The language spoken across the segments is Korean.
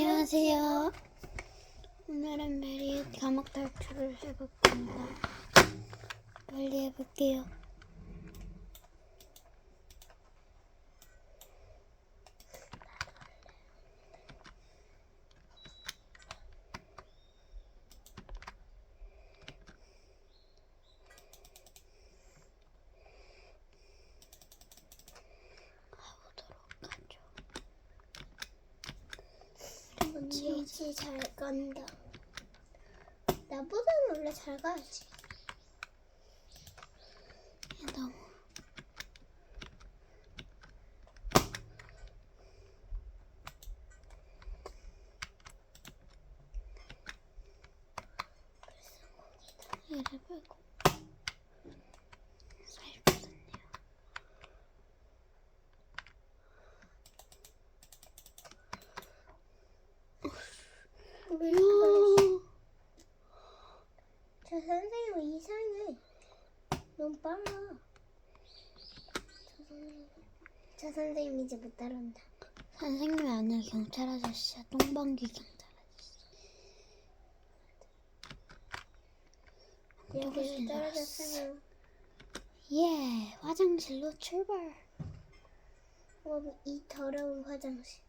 안녕하세요. 오늘은 메리 감옥 탈출을 해볼 겁니다. 빨리 해볼게요. 이제 잘 간다. 나보다는 원래 잘 가야지. 얘 너무 얘를 빼고 살펴봤네요. 왜 이렇게 빨리? 저 선생님 이상해. 빨라. 저 선생님, 저 선생님 이제 못 따라온다. 선생님이 아니라 경찰 아저씨야. 똥방귀 경찰 아저씨. 여기를 떨어졌으면 예, 화장실로 출발. 어, 이 더러운 화장실.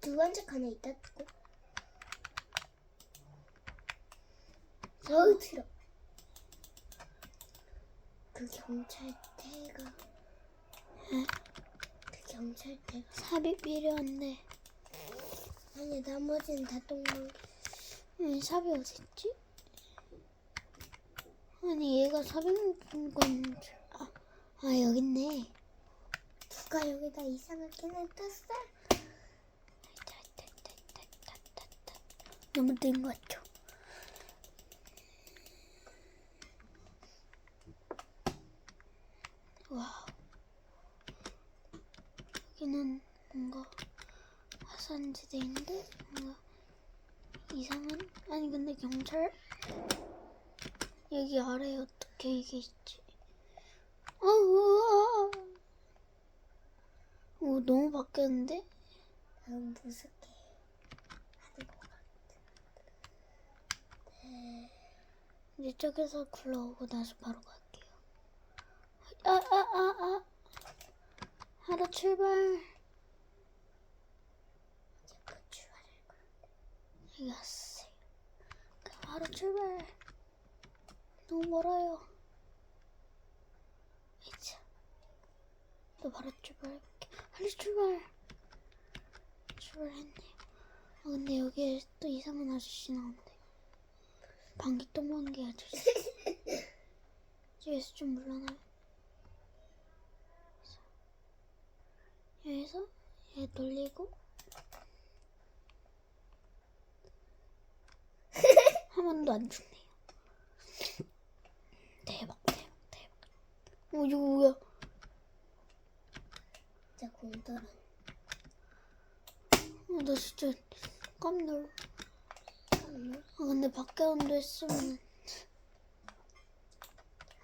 두 번째 칸에 있다 두고. 어우 들어. 그 경찰대가. 에? 그 경찰대가. 삽이 필요한데. 아니 나머지는 다 똥망. 음, 삽이 어딨지? 아니, 얘가 삽이 묻은 건 줄. 아, 아, 여기 있네. 누가 여기다 이상하게 놔뒀어? 너무 뜬 것 같죠? 와 여기는 뭔가 화산지대인데 뭔가 이상한 아니 근데 경찰 여기 아래에 어떻게 이게 있지? 어우 오 너무 바뀌었는데? 너무 무섭게 하는 것 같아. 이제 저기서 굴러오고 나서 바로 갈게요. 아, 아, 아, 아. 하루 출발. 추월할 거야. 이겼어요. 그럼 하루 출발. 너무 멀어요. 이제 또 바로 출발해볼게. 하루 출발. 출발했네요. 아, 근데 여기에 또 이상한 아저씨 나온대. 방귀 똥방귀 아저씨. 여기서 좀 물러나요. 여기서 얘 돌리고 한 번도 안 죽네요. 대박 대박 대박. 어 이거 뭐야? 진짜 공떨어. 어, 나 진짜 깜놀. 아 근데 밖에 온도 했으면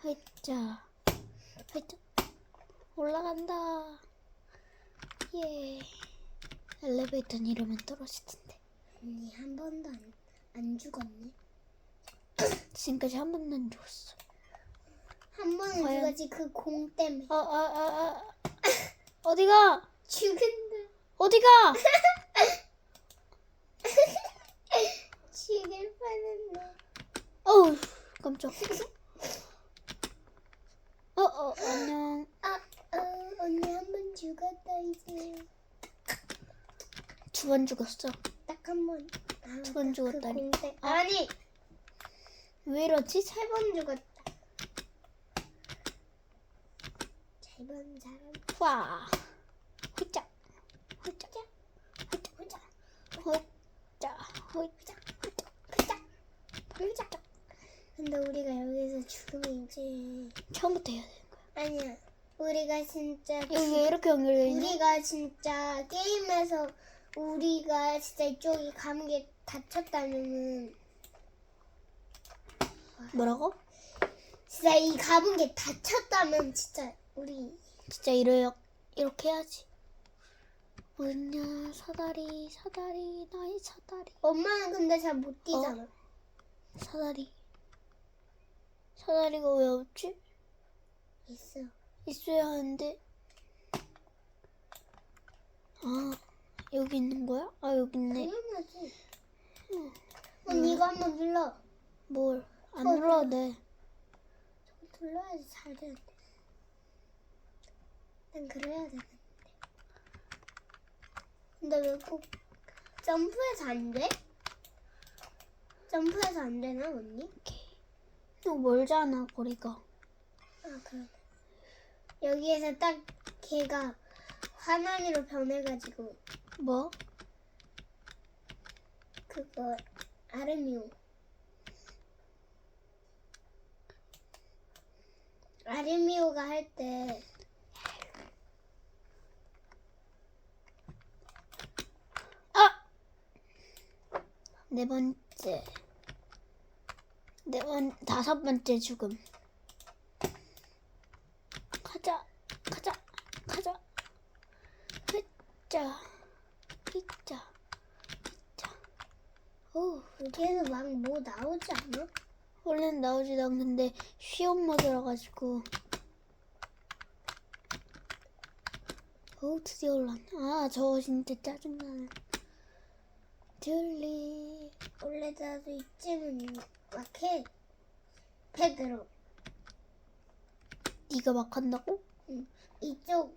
화이자 화이자 올라간다. 예. 엘리베이터는 이러면 떨어질 텐데. 언니 한 번도 안, 안 죽었네. 지금까지 한 번도 안 죽었어. 한 번은 과연- 죽었지 그 공 때문에. 아, 아, 아, 아. 어디가? 죽은다. 어디가? 죽일 뻔했네. 어우, 깜짝. 어, 어, 안녕. 아, 어, 언니 한 번 죽었다 이제. 두 번 죽었어. 딱 한 번. 아, 두번 그 죽었다니. 공 때. 아. 아니 왜 이러지? 세번 죽었다. 세번 사람. 와. 홀짝. 홀짝. 혼자 혼자 홀짝. 홀짝. 혼자 혼자. 근데 우리가 여기서 죽으면 이제 처음부터 해야 되는 거야. 아니야. 우리가 진짜 여기 왜 이렇게 연결되어 있냐? 우리가 진짜 게임에서 우리가 진짜 이쪽이 감기에 다쳤다면은 뭐라고? 진짜 이 가본 게 다쳤다면 진짜 우리 진짜 이래, 이렇게 해야지. 어딨냐 사다리 사다리 나의 사다리 엄마는 근데 잘 못 뛰잖아. 사다리 사다리가 왜 없지? 있어. 있어야 하는데 아 여기 있는 거야? 아 여기 있네 당연하지. 언니 이거 한번 눌러. 뭘안 어, 눌러도 돼 눌러야지 잘 되는데. 난 그래야 되는데. 근데 왜 꼭 점프해서 안 돼? 점프해서 안 되나 언니? 너무 멀잖아 거리가 아 그러네. 여기에서 딱 걔가 화난이로 변해가지고 뭐? 그거 아르미오. 아르미오가 할 때 아! 네 번째 네 번, 다섯 번째 죽음 가자 가자 가자 hit자 hit자 hit자 오 여기에서 막뭐 나오지 않아? 원래는 나오지도 않는데 쉬운 모드라 가지고. 오 드디어 올랐네. 아 저거 진짜 짜증나네. 딜리 원래 나도 이쯤은 막해. 패드로. 네가 막 한다고? 이쪽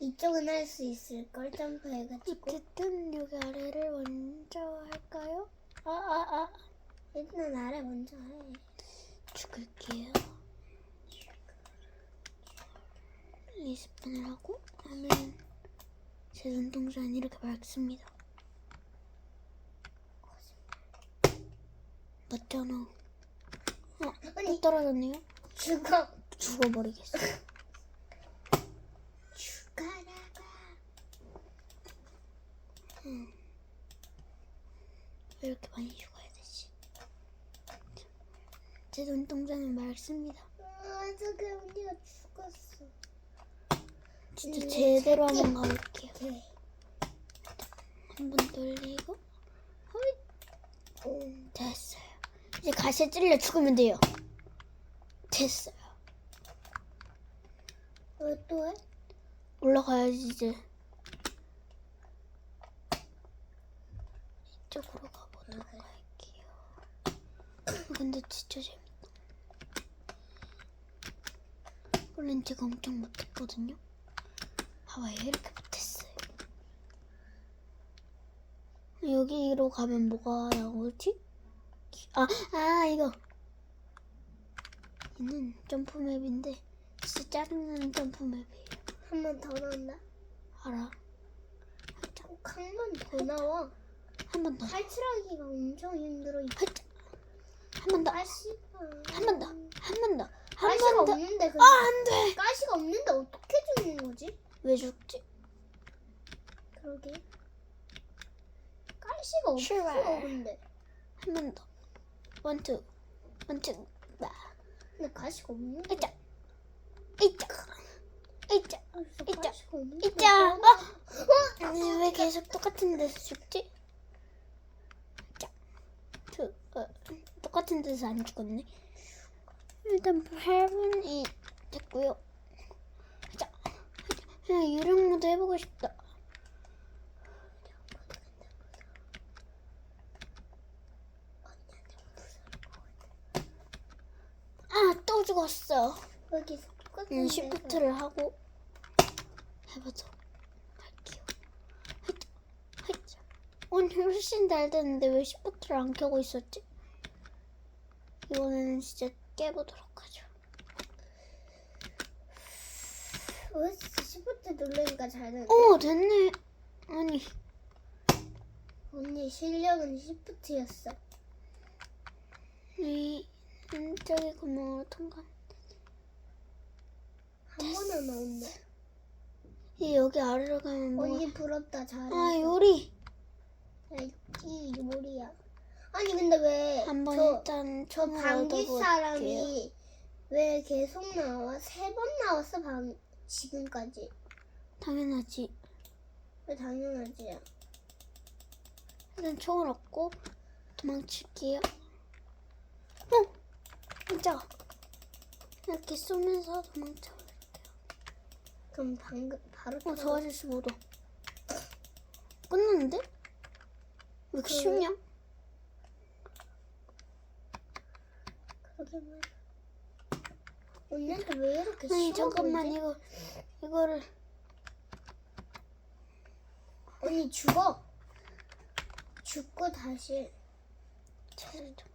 이쪽은 할 수 있을 걸? 점프해가지고. 어쨌든 여기 아래를 먼저 할까요? 아 아, 아. 일단 아래 먼저 해. 죽을게요. 리스폰을 하고 하면 제 눈동자는 이렇게 밝습니다. 맞잖아 어, 또 떨어졌네요. 죽어. 죽어버리겠어. 죽어라가 왜 이렇게 많이 죽어야 되지. 제 눈동자는 맑습니다. 아 저게 언니가 죽었어. 진짜 음, 제대로 한번 가볼게요. 오케이. 한번 돌리고 음, 됐어요. 이제 가시에 찔려 죽으면 돼요. 됐어요. 왜 또 해? 올라가야지 이제. 이쪽으로 가 보도록 할게요. 아, 근데 진짜 재밌다. 원래는 제가 엄청 못했거든요. 봐봐요. 이렇게 못했어요. 여기로 가면 뭐가 나오지? 아, 아 이거. 얘는 점프맵인데 진짜 짜증나는 점프맵이에요. 한 번 더 나온다. 알아. 꼭한번 더 나와. 한 번 더. 탈출하기가 엄청 힘들어. 이한번 더. 가시가. 한번 더. 한 번 더. 한 가시가 번 더. 없는데 그 아, 안 돼. 가시가 없는데 어떻게 죽는 거지? 왜 죽지? 그러게. 가시가 없어 출발. 근데. 한 번 더. 원투. 원투. 나. 근데 가시가 없는데. 이자. 이자. 그래서 있자. 가시가 없는데. 어? 아니, 왜 계속 똑같은 데서 죽지? 어, 똑같은 데서 안 죽었네. 일단 8분이 됐고요. 자. 그냥 유령 모드 해보고 싶다. 아, 또 죽었어. 여기서 똑같은 음, 데서. 시프트를 하고 해보도록 할게요. 하이자, 하이자. 오늘 훨씬 잘 됐는데 왜 시프트를 안 켜고 있었지? 이번에는 진짜 깨보도록 하죠. 왜 시프트 누르니까 잘 되네. 오, 됐네. 아니, 언니 실력은 시프트였어. 이 음, 저기 구멍을 통과. 한 번에 나온다. 이 여기 아래로 가면 뭐? 언니 부럽다 잘해. 아, 요리. 이 요리야. 아니 근데 왜 한번 저, 일단 저 방귀. 사람이 왜 계속 나와? 세 번 나왔어 방 지금까지. 당연하지. 왜 당연하지? 일단 총을 얻고 도망칠게요. 어! 진짜 이렇게 쏘면서 도망쳐. 그럼 방금 바로 어, 저 아저씨 뭐다? 끝났는데? 왜 이렇게 그- 쉽냐? 그러게 말이야. 언니한테 왜 이렇게 아니 쉬워 잠깐만 보이지? 이거 이거를 언니 죽어. 죽고 다시 찾을 좀.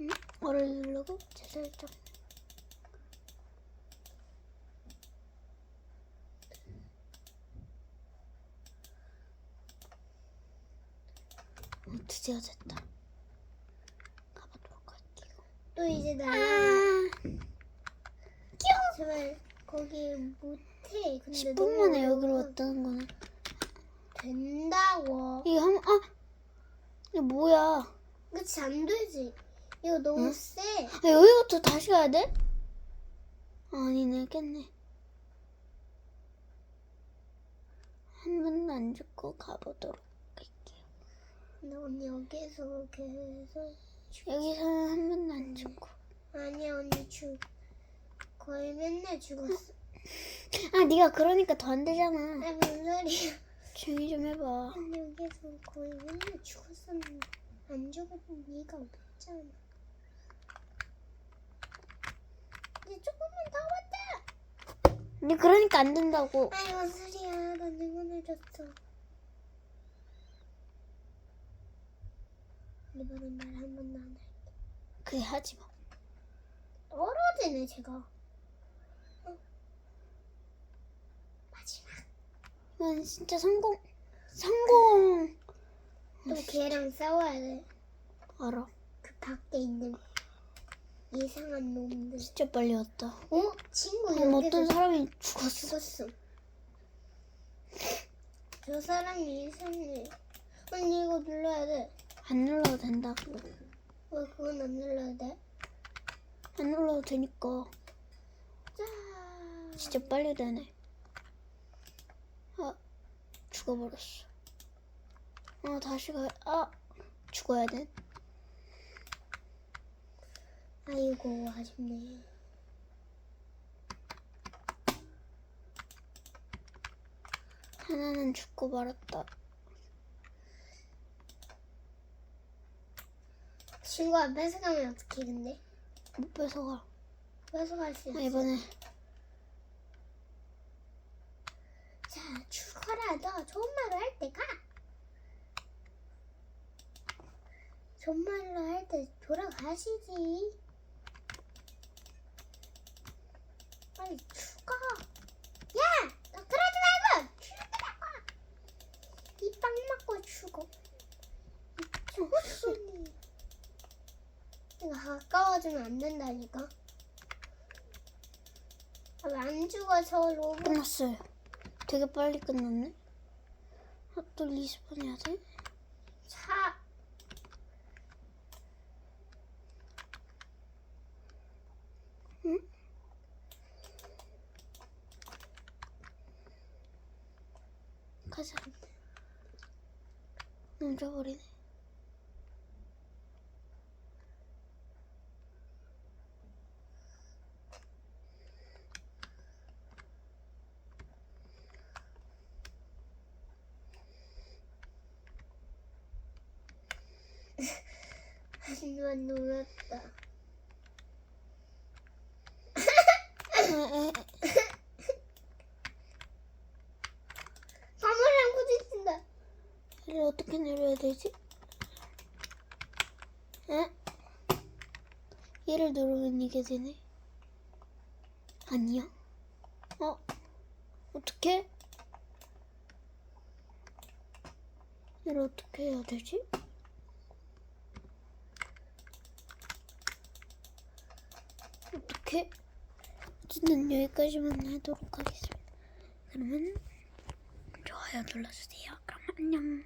응? 어를 누르고 재설정. 어, 드디어 됐다. 가보도록 할게요. 또 이제 아, 나 제발 거기 못해. 근데 10분 너무 만에 여기로. 왔다는 거는 된다고. 이거 한 아, 이거 뭐야? 그치 안 되지. 이거 너무 응? 세. 아, 여기부터 다시 가야 돼? 아니네, 깼네. 한 번도 안 죽고 가보도록. 근데 언니 여기서 계속 여기서는 한 번도 안 죽고. 아니야 언니 죽 거의 맨날 죽었어. 아, 네가 그러니까 더 안 되잖아. 아뭔 소리야? 조용히 좀 해봐. 언니 여기서 거의 맨날 죽었었는데 안 죽은 이가 없잖아. 이제 조금만 더 왔다. 네 그러니까 안 된다고. 아이 뭔 소리야? 난 응원해줬어. 이번엔 말 한 번도 안 해. 그게 하지 마. 떨어지네 제가. 어. 마지막. 이건 진짜 성공. 성공. 또 걔랑 싸워야 돼. 알아. 그 밖에 있는 이상한 놈들. 진짜 빨리 왔다. 어? 친구 그럼 여기서 어떤 사람이 죽었어. 죽었어. 저 사람이 이상해. 언니 이거 눌러야 돼. 안 눌러도 된다고. 왜 그건 안 눌러야 돼? 안 눌러도 되니까. 짠. 진짜 빨리 되네. 아, 죽어버렸어. 아, 다시 가, 아, 죽어야 돼. 아이고 아쉽네. 하나는 죽고 말았다. 친구 앞에서 가면 어떻게 근데? 못 뺏어가. 뺏어갈 수 있어. 아, 이번에 자 죽어라 너 좋은 말을 할때 가. 좋은 말로 할 때 돌아가시지. 빨리 죽어. 야, 너 그러지 말고 죽으라고. 이빵 맞고 죽어. 죽었으니. 이거 가까워지면 안 된다니까. 아, 왜안 죽어 저 로봇. 끝났어요. 되게 빨리 끝났네. 아, 또 리스폰 해야 돼? 차. 응? 가자. 넘쳐버리네. 하지만 놀랐다. 화물랑 부딪힌다. 얘를 어떻게 내려야 되지? 에? 얘를 누르면 이게 되네. 아니야. 어? 어떻게? 얘를 어떻게 해야 되지? 어떻게? 어쨌든 여기까지만 하도록 하겠습니다. 그러면 좋아요 눌러주세요. 그럼 안녕.